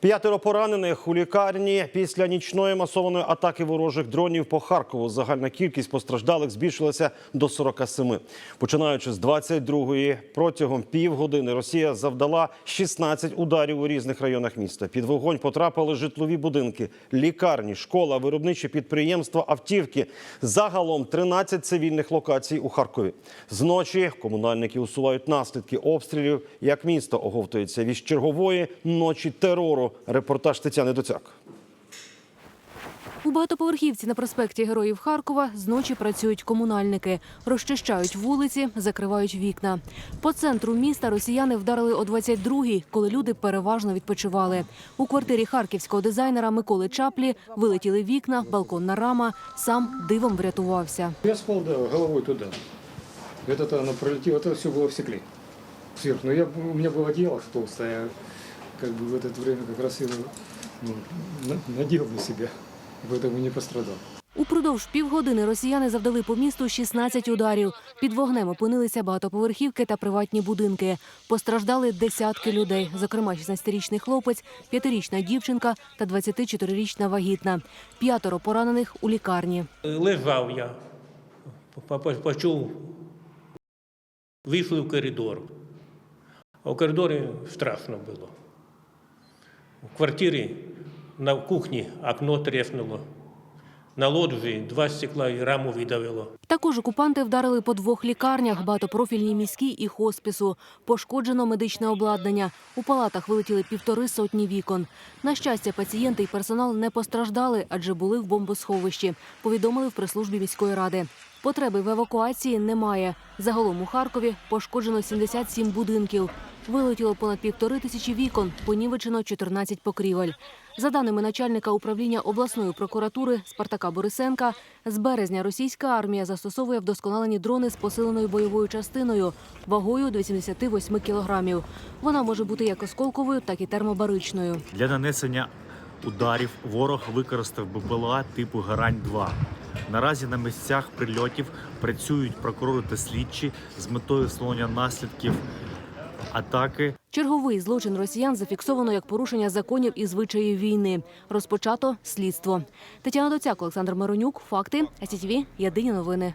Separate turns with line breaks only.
П'ятеро поранених у лікарні після нічної масованої атаки ворожих дронів по Харкову. Загальна кількість постраждалих збільшилася до 47. Починаючи з 22-ї, протягом півгодини Росія завдала 16 ударів у різних районах міста. Під вогонь потрапили житлові будинки, лікарні, школа, виробничі підприємства, автівки. Загалом 13 цивільних локацій у Харкові. Зночі комунальники усувають наслідки обстрілів, як місто оговтується від чергової ночі терору. Репортаж Тетяни Доцяк.
У багатоповерхівці на проспекті Героїв Харкова зночі працюють комунальники, розчищають вулиці, закривають вікна. По центру міста росіяни вдарили о 22-й, коли люди переважно відпочивали. У квартирі харківського дизайнера Миколи Чаплі вилетіли вікна, балконна рама. Сам дивом врятувався.
Я спал, да, головой туда. Это-то оно пролетело, это все было в стекле. Сверху. Но я, у меня было одеяло толстое, я как бы в это время как раз его ну, на- надел на себя. Поэтому не пострадал.
Упродовж півгодини росіяни завдали по місту 16 ударів. Під вогнем опинилися багатоповерхівки та приватні будинки. Постраждали десятки людей, зокрема 16-річний хлопець, 5-річна дівчинка та 24-річна вагітна. П'ятеро поранених у лікарні.
Лежав я, по- по- почув, вийшли в коридор. А в коридорі страшно було. В квартирі на кухні окно треснуло. На лоджії два стекла і раму видавило.
Також окупанти вдарили по двох лікарнях, багатопрофільній міській і хоспісу. Пошкоджено медичне обладнання. У палатах вилетіли півтори сотні вікон. На щастя, пацієнти і персонал не постраждали, адже були в бомбосховищі. Повідомили в прес-службі міської ради. Потреби в евакуації немає. Загалом у Харкові пошкоджено 77 будинків. Вилетіло понад півтори тисячі вікон, понівечено 14 покрівель. За даними начальника управління обласної прокуратури Спартака Борисенка, з березня російська армія застосовує вдосконалені дрони з посиленою бойовою частиною вагою до 88 кілограмів. Вона може бути як осколковою, так і термобаричною.
Для нанесення ударів ворог використав БПЛА типу Гарань-2. Наразі на місцях прильотів працюють прокурори та слідчі з метою встановлення наслідків атаки
Черговий злочин росіян зафіксовано як порушення законів і звичаїв війни. Розпочато слідство. Тетяна Доцяк, Олександр Миронюк. Факти. СІТВ. Єдині новини.